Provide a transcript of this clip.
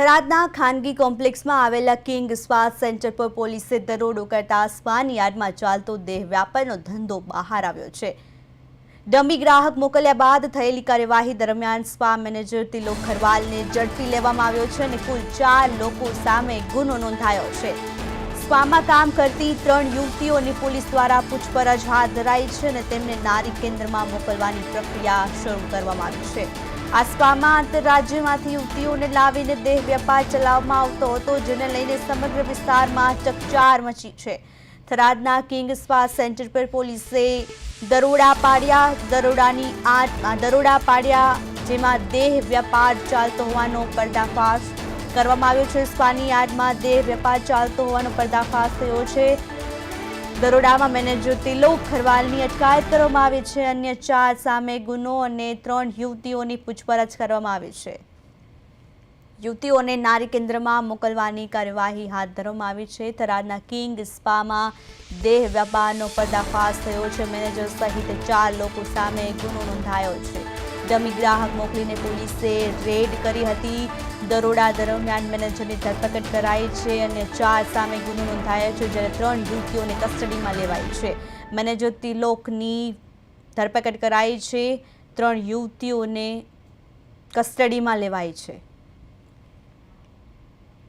થરાદના ખાનગી કોમ્પ્લેક્સમાં આવેલા king spa centre પર પોલીસે દરોડો કરતા સ્પાની યાર્ડમાં ચાલતો દેહ વ્યાપારનો ધંધો બહાર આવ્યો છે. ડમી ગ્રાહક મોકલ્યા બાદ થયેલી કાર્યવાહી દરમિયાન સ્પા મેનેજર તિલોક ખરવાલને ઝડપી લેવામાં આવ્યો છે અને કુલ ચાર લોકો સામે ગુનો નોંધાયો છે. સ્પામાં કામ કરતી ત્રણ યુવતીઓની પોલીસ દ્વારા પૂછપરછ હાથ ધરાઈ છે અને તેમને નારી કેન્દ્રમાં મોકલવાની પ્રક્રિયા શરૂ કરવામાં આવી છે. આ સ્પામાં આંતરરાજ્યમાંથી યુવતીઓને લાવીને દેહ વ્યાપાર ચલાવવામાં આવતો હતો, જેને લઈને સમગ્ર વિસ્તારમાં ચકચાર મચી છે. થરાદના કિંગ સ્પા સેન્ટર પર પોલીસે દરોડા પાડ્યા, દરોડાની આ દરોડા પાડ્યા, જેમાં દેહ વ્યાપાર ચાલતો હોવાનો પર્દાફાશ કરવામાં આવ્યો છે. સ્પાની યાર્ડમાં દેહ વેપાર ચાલતો હોવાનો પર્દાફાશ થયો છે. દરોડામાં મેનેજર તિલોક ખરવાલની અટકાયત કરવામાં આવી છે. અન્ય ચાર સામે ગુનો અને ત્રણ યુવતીઓની પૂછપરછ કરવામાં આવી છે. યુવતીઓને નારી કેન્દ્રમાં મોકલવાની કાર્યવાહી હાથ ધરવામાં આવી છે. થરાદના કિંગ સ્પામાં દેહ વ્યાપારનો પર્દાફાશ થયો છે. મેનેજર સહિત ચાર લોકો સામે ગુનો નોંધાયો છે. ડમી ગ્રાહક મોકલીને પોલીસે રેડ કરી હતી. દરોડા દરમિયાન મેનેજરની ધરપકડ કરાઈ છે અને ચાર સામે ગુનો નોંધાયો છે, જ્યારે ત્રણ યુવતીઓને કસ્ટડીમાં લેવાઈ છે. મેનેજર તિલોકની ધરપકડ કરાઈ છે, ત્રણ યુવતીઓને કસ્ટડીમાં લેવાઈ છે.